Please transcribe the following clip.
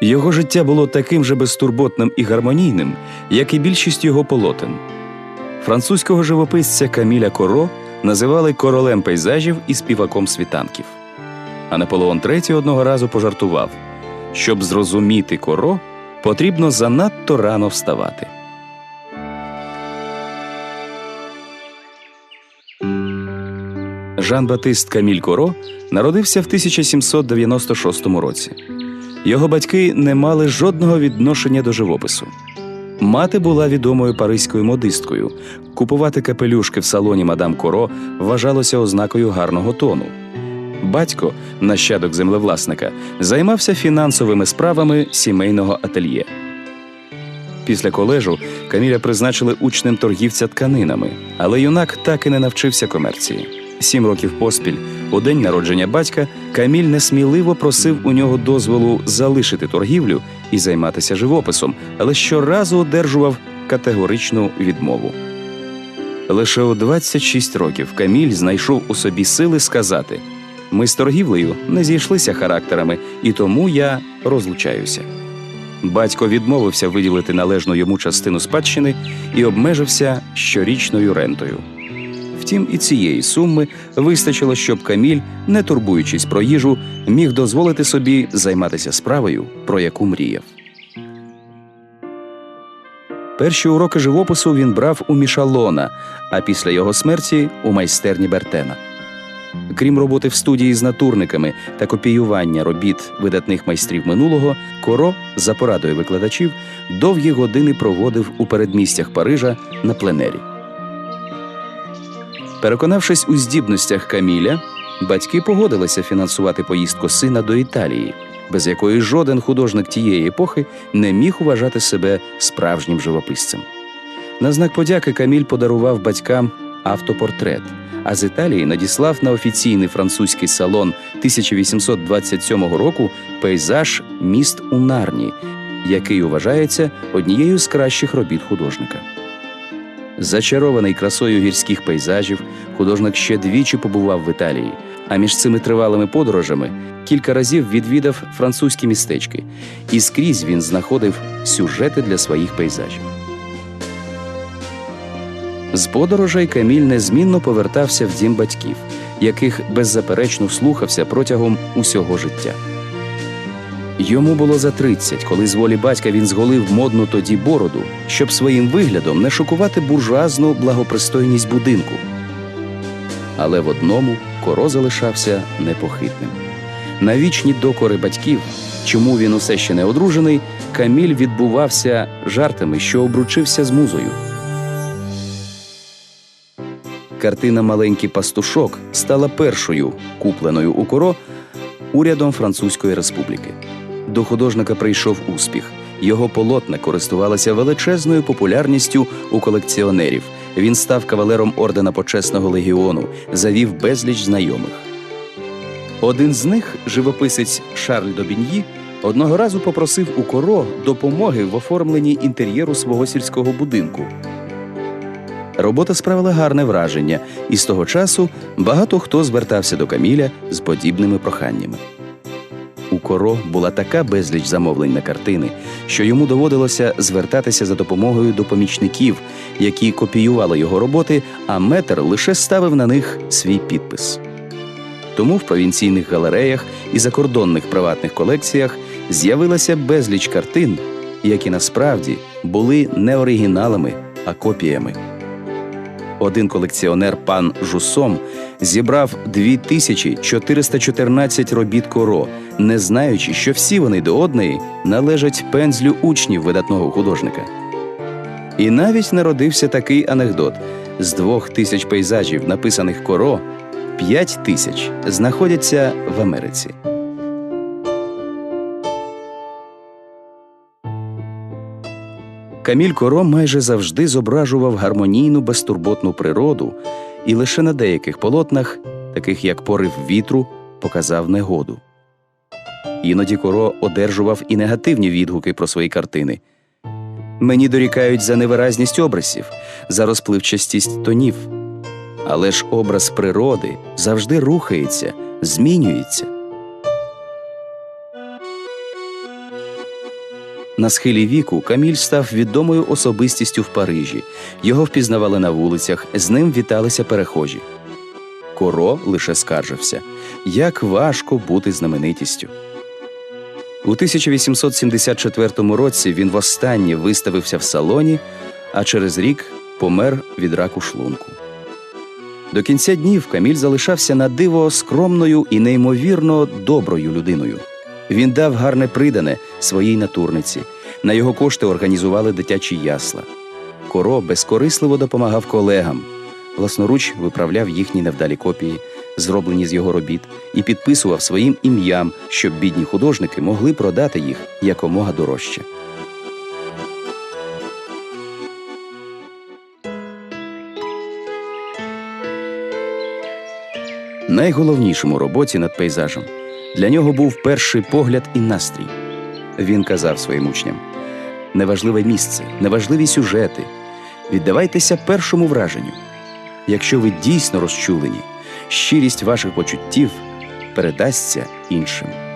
Його життя було таким же безтурботним і гармонійним, як і більшість його полотен. Французького живописця Каміля Коро називали королем пейзажів і співаком світанків. А Наполеон III одного разу пожартував: щоб зрозуміти коро, потрібно занадто рано вставати. Жан-Батист Каміль Коро народився в 1796 році. Його батьки не мали жодного відношення до живопису. Мати була відомою паризькою модисткою. Купувати капелюшки в салоні мадам Коро вважалося ознакою гарного тону. Батько, нащадок землевласника, займався фінансовими справами сімейного ательє. Після колежу Каміля призначили учнем торгівця тканинами, але юнак так і не навчився комерції. Сім років поспіль, у день народження батька, Каміль несміливо просив у нього дозволу залишити торгівлю і займатися живописом, але щоразу одержував категоричну відмову. Лише у 26 років Каміль знайшов у собі сили сказати: ми з торгівлею не зійшлися характерами, і тому я розлучаюся. Батько відмовився виділити належну йому частину спадщини і обмежився щорічною рентою. Втім, і цієї суми вистачило, щоб Каміль, не турбуючись про їжу, міг дозволити собі займатися справою, про яку мріяв. Перші уроки живопису він брав у Мішалона, а після його смерті у майстерні Бертена. Крім роботи в студії з натурниками та копіювання робіт видатних майстрів минулого, Коро, за порадою викладачів, довгі години проводив у передмістях Парижа на пленері. Переконавшись у здібностях Каміля, батьки погодилися фінансувати поїздку сина до Італії, без якої жоден художник тієї епохи не міг вважати себе справжнім живописцем. На знак подяки Каміль подарував батькам автопортрет, а з Італії надіслав на офіційний французький салон 1827 року пейзаж міст у Нарні, який вважається однією з кращих робіт художника. Зачарований красою гірських пейзажів, художник ще двічі побував в Італії, а між цими тривалими подорожами кілька разів відвідав французькі містечки, і скрізь він знаходив сюжети для своїх пейзажів. З подорожей Каміль незмінно повертався в дім батьків, яких беззаперечно слухався протягом усього життя. Йому було за 30, коли з волі батька він зголив модну тоді бороду, щоб своїм виглядом не шокувати буржуазну благопристойність будинку. Але в одному коро залишався непохитним. На вічні докори батьків, чому він усе ще не одружений, Каміль відбувався жартами, що обручився з музою. Картина Маленький пастушок стала першою купленою у коро урядом Французької республіки. До художника прийшов успіх. Його полотна користувалися величезною популярністю у колекціонерів. Він став кавалером ордена почесного легіону, завів безліч знайомих. Один з них, живописець Шарль Добіньї, одного разу попросив у коро допомоги в оформленні інтер'єру свого сільського будинку. Робота справила гарне враження, і з того часу багато хто звертався до Каміля з подібними проханнями. У коро була така безліч замовлень на картини, що йому доводилося звертатися за допомогою до помічників, які копіювали його роботи, а метр лише ставив на них свій підпис. Тому в провінційних галереях і закордонних приватних колекціях з'явилася безліч картин, які насправді були не оригіналами, а копіями. Один колекціонер пан Жусом зібрав 2414 робіт коро, не знаючи, що всі вони до одної належать пензлю учнів видатного художника. І навіть народився такий анекдот: з двох тисяч пейзажів, написаних коро, п'ять тисяч знаходяться в Америці. Каміль Коро майже завжди зображував гармонійну безтурботну природу і лише на деяких полотнах, таких як порив вітру, показав негоду. Іноді Коро одержував і негативні відгуки про свої картини. Мені дорікають за невиразність образів, за розпливчастість тонів. Але ж образ природи завжди рухається, змінюється. На схилі віку Каміль став відомою особистістю в Парижі. Його впізнавали на вулицях, з ним віталися перехожі. Коро лише скаржився, як важко бути знаменитістю. У 1874 році він востаннє виставився в салоні, а через рік помер від раку шлунку. До кінця днів Каміль залишався на диво скромною і неймовірно доброю людиною. Він дав гарне придане своїй натурниці. На його кошти організували дитячі ясла. Коро безкорисливо допомагав колегам, власноруч виправляв їхні невдалі копії, зроблені з його робіт, і підписував своїм ім'ям, щоб бідні художники могли продати їх якомога дорожче. Найголовнішим у роботі над пейзажем для нього був перший погляд і настрій. Він казав своїм учням: неважливе місце, неважливі сюжети. Віддавайтеся першому враженню. Якщо ви дійсно розчулені, щирість ваших почуттів передасться іншим.